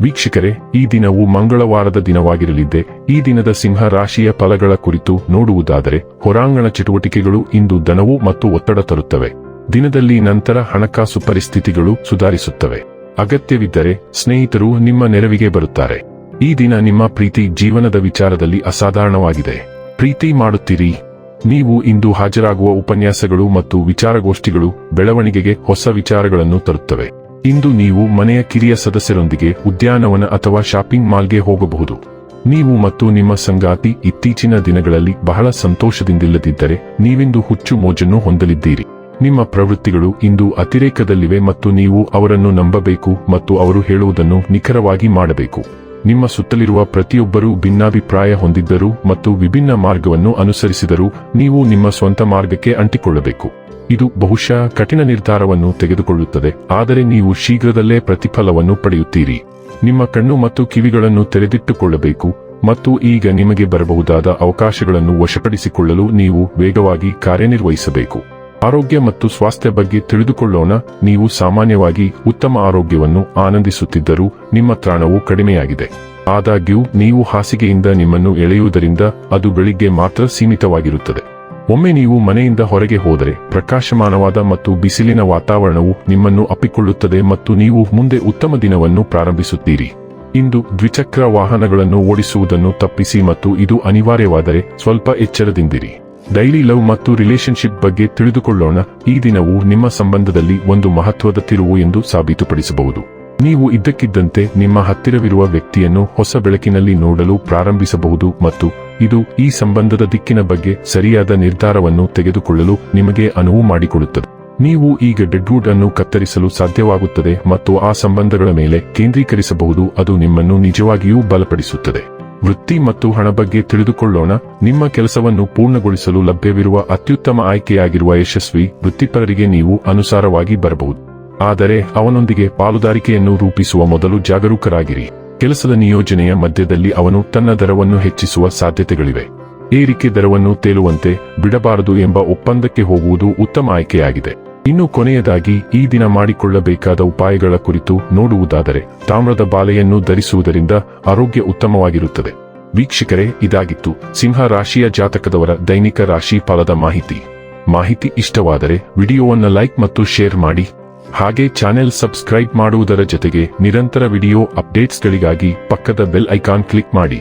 ವೀಕ್ಷಕರೇ, ಈ ದಿನವು ಮಂಗಳವಾರದ ದಿನವಾಗಿರಲಿದ್ದೆ, ಈ ದಿನದ ಸಿಂಹ ರಾಶಿಯ ಫಲಗಳ ಕುರಿತು ನೋಡುವುದಾದರೆ, ಹೊರಾಂಗಣ ಚಟುವಟಿಕೆಗಳು ಇಂದು ಧನವು ಮತ್ತು ಒತ್ತಡ ತರುತ್ತವೆ. ದಿನದಲ್ಲಿ ನಂತರ ಹಣಕಾಸು ಪರಿಸ್ಥಿತಿಗಳು ಸುಧಾರಿಸುತ್ತವೆ. ಅಗತ್ಯವಿದ್ದರೆ ಸ್ನೇಹಿತರು ನಿಮ್ಮ ನೆರವಿಗೆ ಬರುತ್ತಾರೆ. ಈ ದಿನ ನಿಮ್ಮ ಪ್ರೀತಿ ಜೀವನದ ವಿಚಾರದಲ್ಲಿ ಅಸಾಧಾರಣವಾಗಿದೆ. ಪ್ರೀತಿ ಮಾಡುತ್ತೀರಿ. ನೀವು ಇಂದು ಹಾಜರಾಗುವ ಉಪನ್ಯಾಸಗಳು ಮತ್ತು ವಿಚಾರಗೋಷ್ಠಿಗಳು ಬೆಳವಣಿಗೆಗೆ ಹೊಸ ವಿಚಾರಗಳನ್ನು ತರುತ್ತವೆ. ಇಂದು ನೀವು ಮನೆಯ ಕಿರಿಯ ಸದಸ್ಯರೊಂದಿಗೆ ಉದ್ಯಾನವನ ಅಥವಾ ಶಾಪಿಂಗ್ ಮಾಲ್ಗೆ ಹೋಗಬಹುದು. ನೀವು ಮತ್ತು ನಿಮ್ಮ ಸಂಗಾತಿ ಇತ್ತೀಚಿನ ದಿನಗಳಲ್ಲಿ ಬಹಳ ಸಂತೋಷದಿಂದಿಲ್ಲದಿದ್ದರೆ ನೀವಿಂದು ಹುಚ್ಚು ಮೋಜನ್ನು ಹೊಂದಲಿದ್ದೀರಿ. ನಿಮ್ಮ ಪ್ರವೃತ್ತಿಗಳು ಇಂದು ಅತಿರೇಕದಲ್ಲಿವೆ ಮತ್ತು ನೀವು ಅವರನ್ನು ನಂಬಬೇಕು ಮತ್ತು ಅವರು ಹೇಳುವುದನ್ನು ನಿಖರವಾಗಿ ಮಾಡಬೇಕು. ನಿಮ್ಮ ಸುತ್ತಲಿರುವ ಪ್ರತಿಯೊಬ್ಬರೂ ಭಿನ್ನಾಭಿಪ್ರಾಯ ಹೊಂದಿದ್ದರೂ ಮತ್ತು ವಿಭಿನ್ನ ಮಾರ್ಗವನ್ನು ಅನುಸರಿಸಿದರೂ ನೀವು ನಿಮ್ಮ ಸ್ವಂತ ಮಾರ್ಗಕ್ಕೆ ಅಂಟಿಕೊಳ್ಳಬೇಕು. ಇದು ಬಹುಶಃ ಕಠಿಣ ನಿರ್ಧಾರವನ್ನು ತೆಗೆದುಕೊಳ್ಳುತ್ತದೆ, ಆದರೆ ನೀವು ಶೀಘ್ರದಲ್ಲೇ ಪ್ರತಿಫಲವನ್ನು ಪಡೆಯುತ್ತೀರಿ. ನಿಮ್ಮ ಕಣ್ಣು ಮತ್ತು ಕಿವಿಗಳನ್ನು ತೆರೆದಿಟ್ಟುಕೊಳ್ಳಬೇಕು ಮತ್ತು ಈಗ ನಿಮಗೆ ಬರಬಹುದಾದ ಅವಕಾಶಗಳನ್ನು ವಶಪಡಿಸಿಕೊಳ್ಳಲು ನೀವು ವೇಗವಾಗಿ ಕಾರ್ಯನಿರ್ವಹಿಸಬೇಕು. ಆರೋಗ್ಯ ಮತ್ತು ಸ್ವಾಸ್ಥ್ಯ ಬಗ್ಗೆ ತಿಳಿದುಕೊಳ್ಳೋಣ. ನೀವು ಸಾಮಾನ್ಯವಾಗಿ ಉತ್ತಮ ಆರೋಗ್ಯವನ್ನು ಆನಂದಿಸುತ್ತಿದ್ದರೂ ನಿಮ್ಮ ತ್ರಾಣವು ಕಡಿಮೆಯಾಗಿದೆ. ಆದಾಗ್ಯೂ, ನೀವು ಹಾಸಿಗೆಯಿಂದ ನಿಮ್ಮನ್ನು ಎಳೆಯುವುದರಿಂದ ಅದು ಬೆಳಿಗ್ಗೆ ಮಾತ್ರ ಸೀಮಿತವಾಗಿರುತ್ತದೆ. ಒಮ್ಮೆ ನೀವು ಮನೆಯಿಂದ ಹೊರಗೆ ಹೋದರೆ ಪ್ರಕಾಶಮಾನವಾದ ಮತ್ತು ಬಿಸಿಲಿನ ವಾತಾವರಣವು ನಿಮ್ಮನ್ನು ಅಪ್ಪಿಕೊಳ್ಳುತ್ತದೆ ಮತ್ತು ನೀವು ಮುಂದೆ ಉತ್ತಮ ದಿನವನ್ನು ಪ್ರಾರಂಭಿಸುತ್ತೀರಿ. ಇಂದು ದ್ವಿಚಕ್ರ ವಾಹನಗಳನ್ನು ಓಡಿಸುವುದನ್ನು ತಪ್ಪಿಸಿ ಮತ್ತು ಇದು ಅನಿವಾರ್ಯವಾದರೆ ಸ್ವಲ್ಪ ಎಚ್ಚರದಿಂದಿರಿ. ಡೈಲಿ ಲವ್ ಮತ್ತು ರಿಲೇಶನ್ಶಿಪ್ ಬಗ್ಗೆ ತಿಳಿದುಕೊಳ್ಳೋಣ. ಈ ದಿನವು ನಿಮ್ಮ ಸಂಬಂಧದಲ್ಲಿ ಒಂದು ಮಹತ್ವದ ತಿರುವು ಎಂದು ಸಾಬೀತುಪಡಿಸಬಹುದು. ನೀವು ಇದ್ದಕ್ಕಿದ್ದಂತೆ ನಿಮ್ಮ ಹತ್ತಿರವಿರುವ ವ್ಯಕ್ತಿಯನ್ನು ಹೊಸ ಬೆಳಕಿನಲ್ಲಿ ನೋಡಲು ಪ್ರಾರಂಭಿಸಬಹುದು ಮತ್ತು ಇದು ಈ ಸಂಬಂಧದ ದಿಕ್ಕಿನ ಬಗ್ಗೆ ಸರಿಯಾದ ನಿರ್ಧಾರವನ್ನು ತೆಗೆದುಕೊಳ್ಳಲು ನಿಮಗೆ ಅನುವು ಮಾಡಿಕೊಡುತ್ತದೆ. ನೀವು ಈಗ ಡೆಡ್ವುಡ್ ಅನ್ನು ಕತ್ತರಿಸಲು ಸಾಧ್ಯವಾಗುತ್ತದೆ ಮತ್ತು ಆ ಸಂಬಂಧಗಳ ಮೇಲೆ ಕೇಂದ್ರೀಕರಿಸಬಹುದು. ಅದು ನಿಮ್ಮನ್ನು ನಿಜವಾಗಿಯೂ ಬಲಪಡಿಸುತ್ತದೆ. ವೃತ್ತಿ ಮತ್ತು ಹಣ ಬಗ್ಗೆ ತಿಳಿದುಕೊಳ್ಳೋಣ. ನಿಮ್ಮ ಕೆಲಸವನ್ನು ಪೂರ್ಣಗೊಳಿಸಲು ಲಭ್ಯವಿರುವ ಅತ್ಯುತ್ತಮ ಆಯ್ಕೆಯಾಗಿರುವ ಯಶಸ್ವಿ ವೃತ್ತಿಪರರಿಗೆ ನೀವು ಅನುಸಾರವಾಗಿ ಬರಬಹುದು. ಆದರೆ ಅವನೊಂದಿಗೆ ಪಾಲುದಾರಿಕೆಯನ್ನು ರೂಪಿಸುವ ಮೊದಲು ಜಾಗರೂಕರಾಗಿರಿ. ಕೆಲಸದ ನಿಯೋಜನೆಯ ಮಧ್ಯದಲ್ಲಿ ಅವನು ತನ್ನ ದರವನ್ನು ಹೆಚ್ಚಿಸುವ ಸಾಧ್ಯತೆಗಳಿವೆ. ಏರಿಕೆ ದರವನ್ನು ತೇಲುವಂತೆ ಬಿಡಬಾರದು ಎಂಬ ಒಪ್ಪಂದಕ್ಕೆ ಹೋಗುವುದು ಉತ್ತಮ ಆಯ್ಕೆಯಾಗಿದೆ. ಇನ್ನು ಕೊನೆಯದಾಗಿ ಈ ದಿನ ಮಾಡಿಕೊಳ್ಳಬೇಕಾದ ಉಪಾಯಗಳ ಕುರಿತು ನೋಡುವುದಾದರೆ ತಾಮ್ರದ ಬಾಲೆಯನ್ನು ಧರಿಸುವುದರಿಂದ ಆರೋಗ್ಯ ಉತ್ತಮವಾಗಿರುತ್ತದೆ. ವೀಕ್ಷಕರೇ, ಇದಾಗಿತ್ತು ಸಿಂಹ ರಾಶಿಯ ಜಾತಕದವರ ದೈನಿಕ ರಾಶಿ ಫಲದ ಮಾಹಿತಿ. ಮಾಹಿತಿ ಇಷ್ಟವಾದರೆ ವಿಡಿಯೋವನ್ನು ಲೈಕ್ ಮತ್ತು ಶೇರ್ ಮಾಡಿ. ಹಾಗೆ ಚಾನೆಲ್ ಸಬ್ಸ್ಕ್ರೈಬ್ ಮಾಡುವುದರ ಜೊತೆಗೆ ನಿರಂತರ ವಿಡಿಯೋ ಅಪ್ಡೇಟ್ಸ್ಗಳಿಗಾಗಿ ಪಕ್ಕದ ಬೆಲ್ ಐಕಾನ್ ಕ್ಲಿಕ್ ಮಾಡಿ.